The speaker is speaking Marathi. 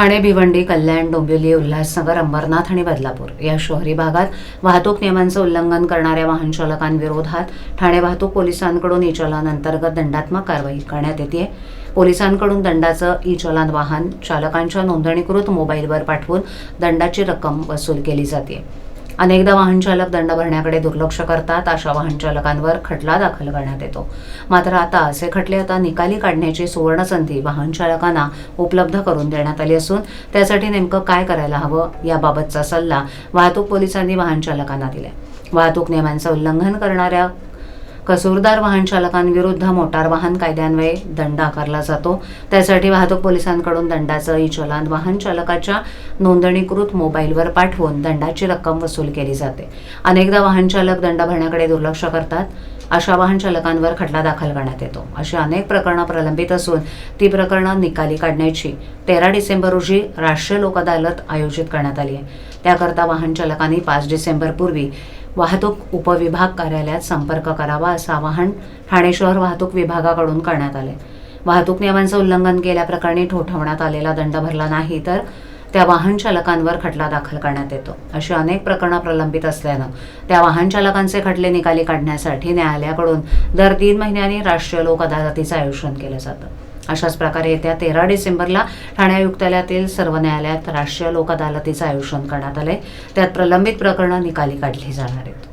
ठाणे भिवंडी कल्याण डोंबिवली उल्हासनगर अंबरनाथ आणि बदलापूर या शहरी भागात वाहतूक नियमांचं उल्लंघन करणाऱ्या वाहन चालकांविरोधात ठाणे वाहतूक पोलिसांकडून ई चलन अंतर्गत दंडात्मक कारवाई करण्यात येते पोलिसांकडून दंडाचं ई चलान वाहन चालकांच्या नोंदणीकृत मोबाईलवर पाठवून दंडाची रक्कम वसूल केली जाते अनेकदा वाहनचालक दंड भरण्याकडे दुर्लक्ष करतात अशा वाहनचालकांवर खटला दाखल करण्यात येतो. मात्र आता असे खटले आता निकाली काढण्याची सुवर्णसंधी वाहनचालकांना उपलब्ध करून देण्यात आली असून त्यासाठी नेमकं काय करायला हवं याबाबतचा सल्ला वाहतूक पोलिसांनी वाहनचालकांना दिलाय. वाहतूक नियमांचं उल्लंघन करणाऱ्या कसूरदार वाहन चालकांविरुद्ध मोटार वाहन कायद्यान्वये दंड आकारला जातो. त्यासाठी वाहतूक पोलिसांकडून दंडाचं ई चलान वाहन चालकाच्या नोंदणीकृत मोबाईलवर पाठवून दंडाची रक्कम वसूल केली जाते. अनेकदा वाहन चालक दंड भरण्याकडे दुर्लक्ष करतात. अशा वाहन चालकांवर खटला दाखल करण्यात येतो. अशी अनेक प्रकरणं प्रलंबित असून ती प्रकरणं निकाली काढण्याची तेरा डिसेंबर रोजी राष्ट्रीय लोक अदालत आयोजित करण्यात आली आहे. त्याकरता वाहन चालकांनी पाच डिसेंबरपूर्वी वाहतूक उपविभाग कार्यालयात संपर्क करावा असं आवाहन ठाणे शहर वाहतूक विभागाकडून करण्यात आले. वाहतूक नियमांचं उल्लंघन केल्याप्रकरणी ठोठवण्यात आलेला दंड भरला नाही तर त्या वाहन चालकांवर खटला दाखल करण्यात येतो. अशी अनेक प्रकरणं प्रलंबित असल्यानं त्या वाहन चालकांचे खटले निकाली काढण्यासाठी न्यायालयाकडून दर तीन महिन्यांनी राष्ट्रीय लोक अदालतीचं आयोजन केलं जातं. अशाच प्रकारे येत्या तेरा डिसेंबरला ठाणे आयुक्तालयातील सर्व न्यायालयात राष्ट्रीय लोक अदालतीचं आयोजन करण्यात आलंय. त्यात प्रलंबित प्रकरणं निकाली काढली जाणार आहेत.